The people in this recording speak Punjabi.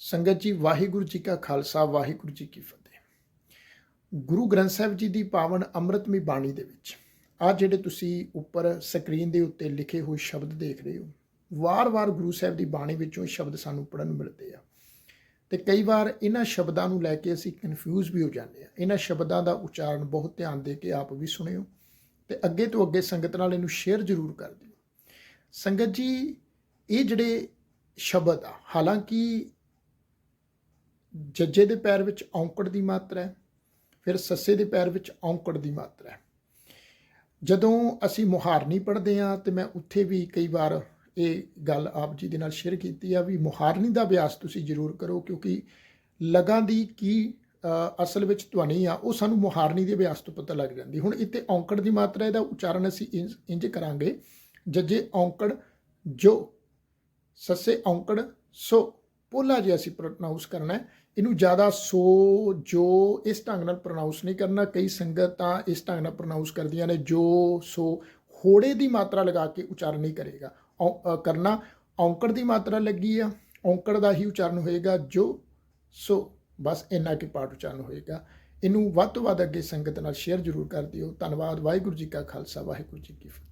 ਸੰਗਤ ਜੀ, ਵਾਹਿਗੁਰੂ ਜੀ ਕਾ ਖਾਲਸਾ, ਵਾਹਿਗੁਰੂ ਜੀ ਕੀ ਫਤਿਹ। ਗੁਰੂ ਗ੍ਰੰਥ ਸਾਹਿਬ ਜੀ ਦੀ ਪਾਵਨ ਅੰਮ੍ਰਿਤਮਈ ਬਾਣੀ ਦੇ ਵਿੱਚ ਆ ਜਿਹੜੇ ਤੁਸੀਂ ਉੱਪਰ ਸਕਰੀਨ ਦੇ ਉੱਤੇ ਲਿਖੇ ਹੋਏ ਸ਼ਬਦ ਦੇਖ ਰਹੇ ਹੋ, ਵਾਰ-ਵਾਰ ਗੁਰੂ ਸਾਹਿਬ ਦੀ ਬਾਣੀ ਵਿੱਚੋਂ ਇਹ ਸ਼ਬਦ ਸਾਨੂੰ ਪੜਨ ਨੂੰ ਮਿਲਦੇ ਆ। ਤੇ ਕਈ ਵਾਰ ਇਹਨਾਂ ਸ਼ਬਦਾਂ ਨੂੰ ਲੈ ਕੇ ਅਸੀਂ ਕਨਫਿਊਜ਼ ਵੀ ਹੋ ਜਾਂਦੇ ਆ। ਇਹਨਾਂ ਸ਼ਬਦਾਂ ਦਾ ਉਚਾਰਨ ਬਹੁਤ ਧਿਆਨ ਦੇ ਕੇ ਆਪ ਵੀ ਸੁਣਿਓ ਤੇ ਅੱਗੇ ਤੋਂ ਅੱਗੇ ਸੰਗਤ ਨਾਲ ਇਹਨੂੰ ਸ਼ੇਅਰ ਜ਼ਰੂਰ ਕਰ ਦਿਓ। ਸੰਗਤ ਜੀ, ਇਹ ਜਿਹੜੇ ਸ਼ਬਦ ਆ, ਹਾਲਾਂਕਿ ਜੱਜੇ ਦੇ ਪੈਰ ਵਿੱਚ ਔਂਕੜ ਦੀ ਮਾਤਰਾ ਹੈ, ਫਿਰ ਸੱਸੇ ਦੇ ਪੈਰ ਵਿੱਚ ਔਂਕੜ ਦੀ ਮਾਤਰਾ ਹੈ। ਜਦੋਂ ਅਸੀਂ ਮੁਹਾਰਨੀ ਪੜ੍ਹਦੇ ਆ ਤੇ ਮੈਂ ਉੱਥੇ ਵੀ ਕਈ ਵਾਰ ਇਹ ਗੱਲ ਆਪ ਜੀ ਦੇ ਨਾਲ ਸ਼ੇਅਰ ਕੀਤੀ ਆ ਵੀ ਮੁਹਾਰਨੀ ਦਾ ਅਭਿਆਸ ਤੁਸੀਂ ਜ਼ਰੂਰ ਕਰੋ ਕਿਉਂਕਿ ਲਗਾਂ ਦੀ ਕੀ ਅਸਲ ਵਿੱਚ ਧੁਨੀ ਆ, ਉਹ ਸਾਨੂੰ ਮੁਹਾਰਨੀ ਦੇ ਅਭਿਆਸ ਤੋਂ ਪਤਾ ਲੱਗ ਜਾਂਦੀ। ਹੁਣ ਇੱਥੇ ਔਂਕੜ ਦੀ ਮਾਤਰਾ ਇਹਦਾ ਉਚਾਰਨ ਅਸੀਂ ਇੰਜ ਇੰਜ ਕਰਾਂਗੇ। ਜੱਜੇ ਔਂਕੜ ਜੋ, ਸੱਸੇ ਔਂਕੜ ਸੋ ਪੋਲਾ ਜੇ ਅਸੀਂ ਪ੍ਰੋਨਾਂਸ ਕਰਨਾ ਇਹਨੂੰ ਜ਼ਿਆਦਾ ਸੋ, ਜੋ ਇਸ ਢੰਗ ਨਾਲ ਪ੍ਰੋਨਾਂਸ ਨਹੀਂ ਕਰਨਾ। ਕਈ ਸੰਗਤਾਂ ਇਸ ਢੰਗ ਨਾਲ ਪ੍ਰੋਨਾਂਸ ਕਰਦੀਆਂ ਨੇ, ਜੋ, ਸੋ, ਹੋੜੇ ਦੀ ਮਾਤਰਾ ਲਗਾ ਕੇ ਉਚਾਰਨ ਨਹੀਂ ਕਰੇਗਾ। ਔ- ਕਰਨਾ, ਔਂਕੜ ਦੀ ਮਾਤਰਾ ਲੱਗੀ ਆ। ਔਂਕੜ ਦਾ ਹੀ ਉਚਾਰਨ ਹੋਏਗਾ, ਜੋ, ਸੋ, ਬਸ ਇੰਨਾ ਕਿ ਪਾਠ ਉਚਾਰਨ ਹੋਏਗਾ। ਇਹਨੂੰ ਵੱਧ ਤੋਂ ਵੱਧ ਅੱਗੇ ਸੰਗਤ ਨਾਲ ਸ਼ੇਅਰ ਜ਼ਰੂਰ ਕਰ ਦਿਓ। ਧੰਨਵਾਦ, ਵਾਹਿਗੁਰੂ ਜੀ ਕਾ ਖਾਲਸਾ, ਵਾਹਿਗੁਰੂ ਜੀ ਕੀ ਫਤਿਹ।